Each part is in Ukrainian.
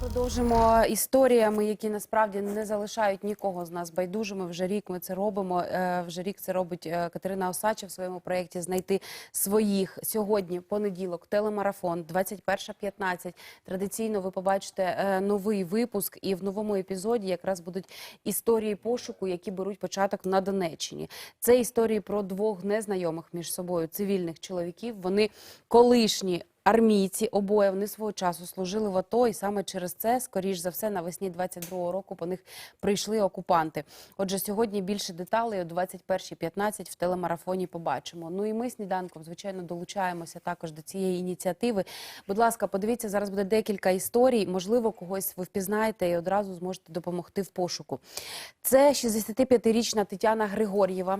Продовжимо історіями, які насправді не залишають нікого з нас байдужими. Вже рік ми це робимо. Е, Вже рік це робить е, Катерина Осача в своєму проєкті Знайти своїх сьогодні. Понеділок, телемарафон, 21.15. Традиційно ви побачите е, новий випуск, і в новому епізоді якраз будуть історії пошуку, які беруть початок на Донеччині. Це історії про двох незнайомих між собою цивільних чоловіків. Вони колишні армійці обоє вони свого часу служили в АТО, і саме через це, скоріш за все, навесні 22-го року по них прийшли окупанти. Отже, сьогодні більше деталей о 21.15 в телемарафоні побачимо. Ну і ми сніданком, звичайно, долучаємося також до цієї ініціативи. Будь ласка, подивіться, зараз буде декілька історій. Можливо, когось ви впізнаєте і одразу зможете допомогти в пошуку. Це 65-річна Тетяна Григор'єва.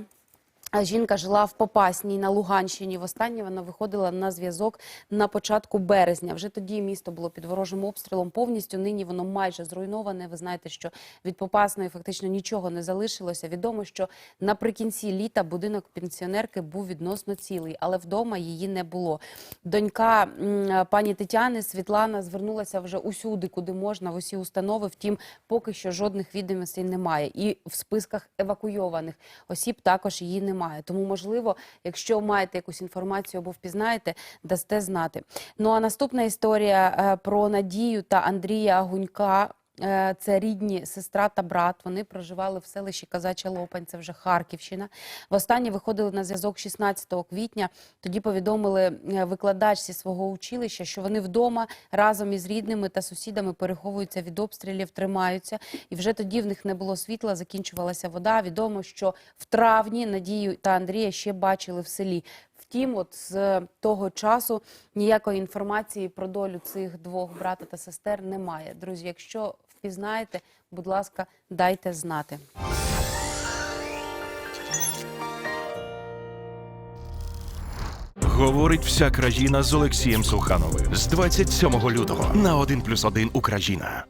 Жінка жила в Попасній на Луганщині. Востаннє вона виходила на зв'язок на початку березня. Вже тоді місто було під ворожим обстрілом повністю. Нині воно майже зруйноване. Ви знаєте, що від Попасної фактично нічого не залишилося. Відомо, що наприкінці літа будинок пенсіонерки був відносно цілий, але вдома її не було. Донька пані Тетяни Світлана звернулася вже усюди, куди можна, в усі установи. Втім, поки що жодних відомостей немає. І в списках евакуйованих осіб також її немає. Тому, можливо, якщо маєте якусь інформацію або впізнаєте, дасте знати. Ну а наступна історія е, про Надію та Андрія Гунька. Е, Це рідні сестра та брат. Вони проживали в селищі Казача Лопань, це вже Харківщина. Востаннє виходили на зв'язок 16 квітня. Тоді повідомили е, викладачці свого училища, що вони вдома разом із рідними та сусідами переховуються від обстрілів, тримаються. І вже тоді в них не було світла, закінчувалася вода. Відомо, що в травні Надію та Андрія ще бачили в селі. Втім, от з того часу ніякої інформації про долю цих двох брата та сестер немає. Друзі, якщо впізнаєте, будь ласка, дайте знати. Говорить вся країна з Олексієм Сухановим з 27 лютого на 1+,1 Україна.